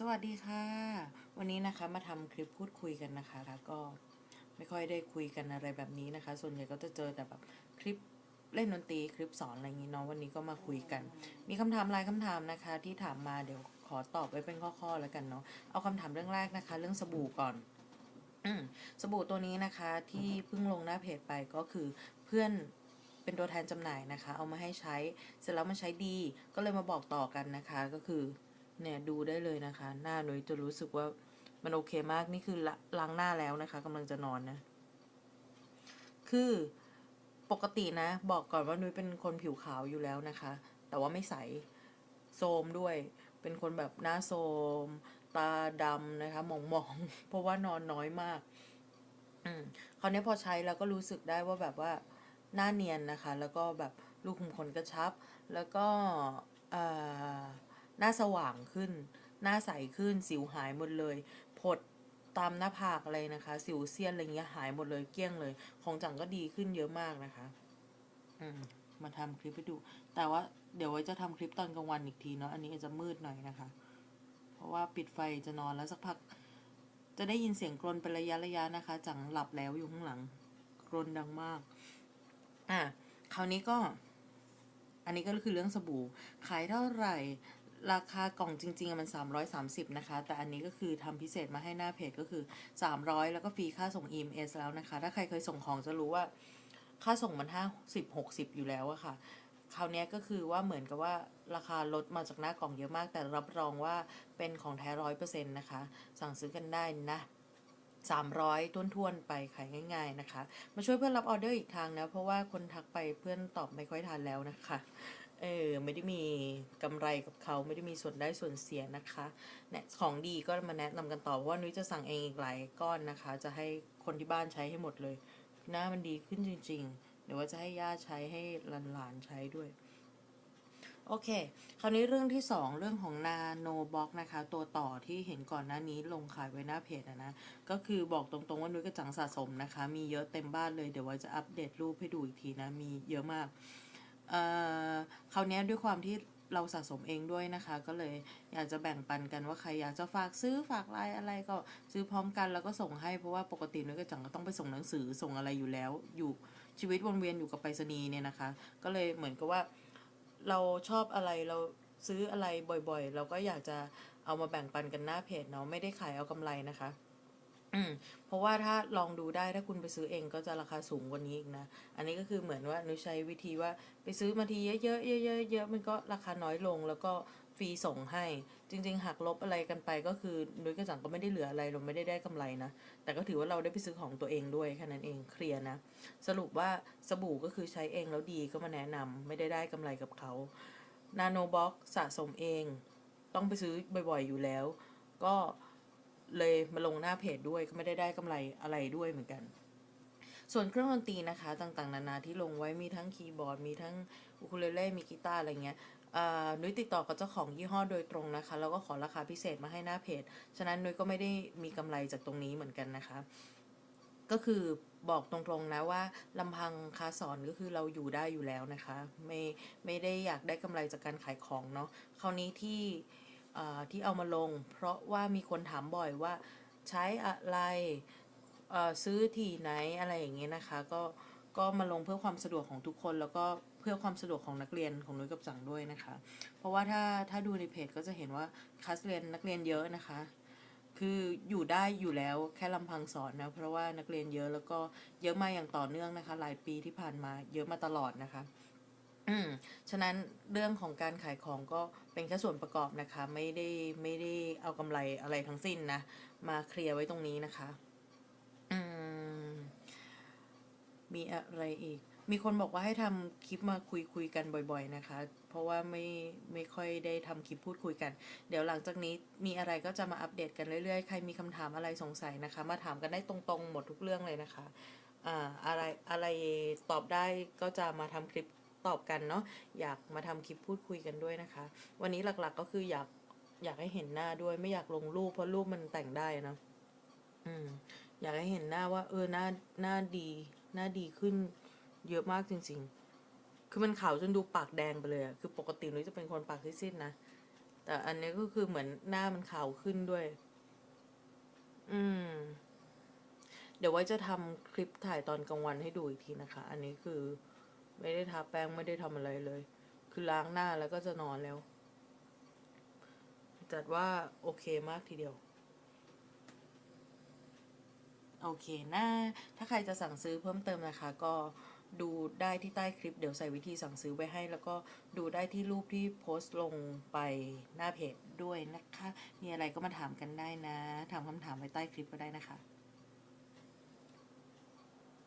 สวัสดีค่ะ วันนี้นะคะมาทำคลิปพูดคุยกันนะคะแล้วก็ไม่ค่อยได้คุยกันอะไรแบบนี้นะคะ ส่วนใหญ่ก็จะเจอแต่แบบคลิปเล่นดนตรีคลิปสอนอะไรอย่างนี้เนาะวันนี้ก็มาคุยกัน มีคำถามหลายคำถามนะคะ ที่ถามมาเดี๋ยวขอตอบไว้เป็นข้อๆแล้วกันเนาะเอาคำถามเรื่องแรกนะคะ เรื่องสบู่ก่อนสบู่ตัวนี้นะคะที่เพิ่งลงหน้าเพจไปก็คือเพื่อนเป็นตัวแทนจำหน่ายนะคะ เอามาให้ใช้เสร็จแล้วมันใช้ดีก็เลยมาบอกต่อกันนะคะก็คือ เนี่ยดูได้เลยนะคะ หน้าหนุยจะรู้สึกว่ามันโอเคมากนี่คือล้างหน้าแล้วนะคะกำลังจะนอนนะ คือปกตินะ บอกก่อนว่านุ้ยเป็นคนผิวขาวอยู่แล้วนะคะ แต่ว่าไม่ใสโทมด้วย เป็นคนแบบหน้าโทมตาดำนะคะหมองๆเพราะว่านอนน้อยมาก อืมคราวนี้พอใช้แล้วก็รู้สึกได้ว่าแบบว่าหน้าเนียนนะคะ แล้วก็แบบรูขุมขนกระชับ แล้วก็อ่อ หน้าสว่างขึ้น หน้าใสขึ้น สิวหายหมดเลยผดตามหน้าผากอะไรนะคะ สิวเซียนอะไรเงี้ยหายหมดเลยเกลี้ยงเลย ของจังก็ดีขึ้นเยอะมากนะคะ อืมมาทำคลิปให้ดู แต่ว่าเดี๋ยวไว้จะทำคลิปตอนกลางวันอีกทีเนาะ อันนี้อาจจะมืดหน่อยนะคะ เพราะว่าปิดไฟจะนอนแล้วสักพัก จะได้ยินเสียงกรนเป็นระยะระยะนะคะ จังหลับแล้วอยู่ข้างหลัง กรนดังมาก อะ คราวนี้ก็ อันนี้ก็คือเรื่องสบู่ ขายเท่าไหร่ ราคากล่องจริงๆอะมัน 330 นะคะ แต่อันนี้ก็คือทำพิเศษมาให้หน้าเพจก็คือ 300 แล้วก็ฟรีค่าส่ง EMS แล้วนะคะ ถ้าใครเคยส่งของจะรู้ว่าค่าส่งมัน 50 60 อยู่แล้วอะค่ะ คราวนี้ก็คือว่าเหมือนกับว่าราคาลดมาจากหน้ากล่องเยอะมาก แต่รับรองว่าเป็นของแท้ร้อยเปอร์เซ็นต์นะคะ สั่งซื้อกันได้นะ 300ท้วนไปขายง่ายๆนะคะ มาช่วยเพื่อนรับออเดอร์อีกทางนะ เพราะว่าคนทักไปเพื่อนตอบไม่ค่อยทันแล้วนะคะ เออไม่ได้มีกำไรกับเขาไม่ได้มีส่วนได้ส่วนเสียนะคะเนี่ยของดีก็มาแนะนำกันต่อเพราะว่านุ้ยจะสั่งเองอีกหลายก้อนนะคะ จะให้คนที่บ้านใช้ให้หมดเลย หน้ามันดีขึ้นจริงๆเดี๋ยวว่าจะให้ย่าใช้ให้หลานๆใช้ด้วย โอเค คราวนี้เรื่องที่ 2 เรื่องของนาโนบ็อกนะคะ ตัวต่อที่เห็นก่อนหน้านี้ลงขายไว้หน้าเพจนะนะ ก็คือบอกตรงๆว่านุ้ยกระจังสะสมนะคะ มีเยอะเต็มบ้านเลยเดี๋ยวว่าจะอัปเดตรูปให้ดูอีกทีนะ มีเยอะมากเอ่อคราวนี้ด้วยความที่เราสะสมเองด้วยนะคะ ก็เลยอยากจะแบ่งปันกันว่าใครอยากจะฝากซื้อฝากไลน์อะไรก็ซื้อพร้อมกันแล้วก็ส่งให้เพราะว่าปกตินุ้ยกระจังก็ต้องไปส่งหนังสือส่งอะไรอยู่แล้ว อยู่ชีวิตวนเวียนอยู่กับไปรษณีย์เนี่ยนะคะ ก็เลยเหมือนกับว่า เราชอบอะไรเราซื้ออะไรบ่อยๆ เราก็อยากจะเอามาแบ่งปันกันหน้าเพจเนาะไม่ได้ขายเอากำไรนะคะ อืมเพราะว่าถ้าลองดูได้ถ้าคุณไปซื้อเองก็จะราคาสูงกว่านี้อีกนะ อันนี้ก็คือเหมือนว่านุ้ยใช้วิธีว่าไปซื้อมาทีเยอะๆเยอะๆเยอะๆมันก็ราคาน้อยลงแล้วก็ฟรีส่งให้ จริง ๆหักลบอะไรกันไปก็คือนุ้ยกระจังก็ไม่ได้เหลืออะไรเราไม่ได้ได้กำไรนะ แต่ก็ถือว่าเราได้ไปซื้อของตัวเองด้วยแค่นั้นเองเคลียร์นะ สรุปว่าสบู่ก็คือใช้เองแล้วดีก็มาแนะนำไม่ได้ได้กำไรกับเขานาโนบ็อกสะสมเอง ต้องไปซื้อบ่อยๆอยู่แล้ว ก็ เลยมาลงหน้าเพจด้วยก็ไม่ได้ได้กำไรอะไรด้วยเหมือนกัน ส่วนเครื่องดนตรีนะคะต่างๆ นานาที่ลงไว้มีทั้งคีย์บอร์ด มีทั้งอูคูเลเล่มีกีตาร์อะไรเงี้ยอ่านุ้ยติดต่อกับเจ้าของยี่ห้อโดยตรงนะคะ แล้วก็ขอราคาพิเศษมาให้หน้าเพจ ฉะนั้นนุ้ยก็ไม่ได้มีกำไรจากตรงนี้เหมือนกันนะคะ ก็คือบอกตรงๆนะว่าลำพังค้าสอนก็คือเราอยู่ได้อยู่แล้วนะคะ ไม่ไม่ได้อยากได้กำไรจากการขายของเนาะคราวนี้ที่ ที่เอามาลง เพราะว่ามีคนถามบ่อยว่าใช้อะไรซื้อที่ไหนอะไรอย่างเงี้ยนะคะ ก็ก็มาลงเพื่อความสะดวกของทุกคนแล้วก็เพื่อความสะดวกของนักเรียนของนุ้ยกับจังด้วยนะคะ เพราะว่าถ้าถ้าดูในเพจก็จะเห็นว่าคลาสเรียนนักเรียนเยอะนะคะ คืออยู่ได้อยู่แล้วแค่ลำพังสอนนะเพราะว่านักเรียนเยอะแล้วก็เยอะมาอย่างต่อเนื่องนะคะ หลายปีที่ผ่านมาเยอะมาตลอดนะคะ อืมฉะนั้นเรื่องของการขายของก็เป็นแค่ส่วนประกอบนะคะ ไม่ได้ไม่ได้เอากำไรอะไรทั้งสิ้นนะ มาเคลียร์ไว้ตรงนี้นะคะ อืม มีอะไรอีก มีคนบอกว่าให้ทำคลิปมาคุยคุยกันบ่อย ๆ นะคะ เพราะว่าไม่ไม่ค่อยได้ทำคลิปพูดคุยกัน เดี๋ยวหลังจากนี้มีอะไรก็จะมาอัปเดตกันเรื่อยๆ ใครมีคำถามอะไรสงสัยนะคะ มาถามกันได้ตรงๆ หมดทุกเรื่องเลยนะคะ อ่าอะไรอะไรตอบได้ก็จะมาทำคลิป ตอบกันเนาะอยากมาทำคลิปพูดคุยกันด้วยนะคะ วันนี้หลักๆก็คืออยากอยากให้เห็นหน้าด้วยไม่อยากลงรูปเพราะรูปมันแต่งได้นะอืมอยากให้เห็นหน้าว่า เออหน้าหน้าดีหน้าดีขึ้นเยอะมากจริง ๆ คือมันขาวจนดูปากแดงไปเลยอะคือปกตินุ้ยจะเป็นคนปากซีดๆนะแต่อันนี้ก็คือเหมือนหน้ามันขาวขึ้นด้วย อืม เดี๋ยวไว้จะทำคลิปถ่ายตอนกลางวันให้ดูอีกทีนะคะ อันนี้คือ ไม่ได้ทาแป้งไม่ได้ทำอะไรเลย คือล้างหน้าแล้วก็จะนอนแล้ว จัดว่าโอเคมากทีเดียว โอเคนะถ้าใครจะสั่งซื้อเพิ่มเติมนะคะ ก็ดูได้ที่ใต้คลิปเดี๋ยวใส่วิธีสั่งซื้อไว้ให้ แล้วก็ดูได้ที่รูปที่โพสต์ลงไปหน้าเพจด้วยนะคะ มีอะไรก็มาถามกันได้นะ ถามคำถามไว้ใต้คลิปก็ได้นะคะ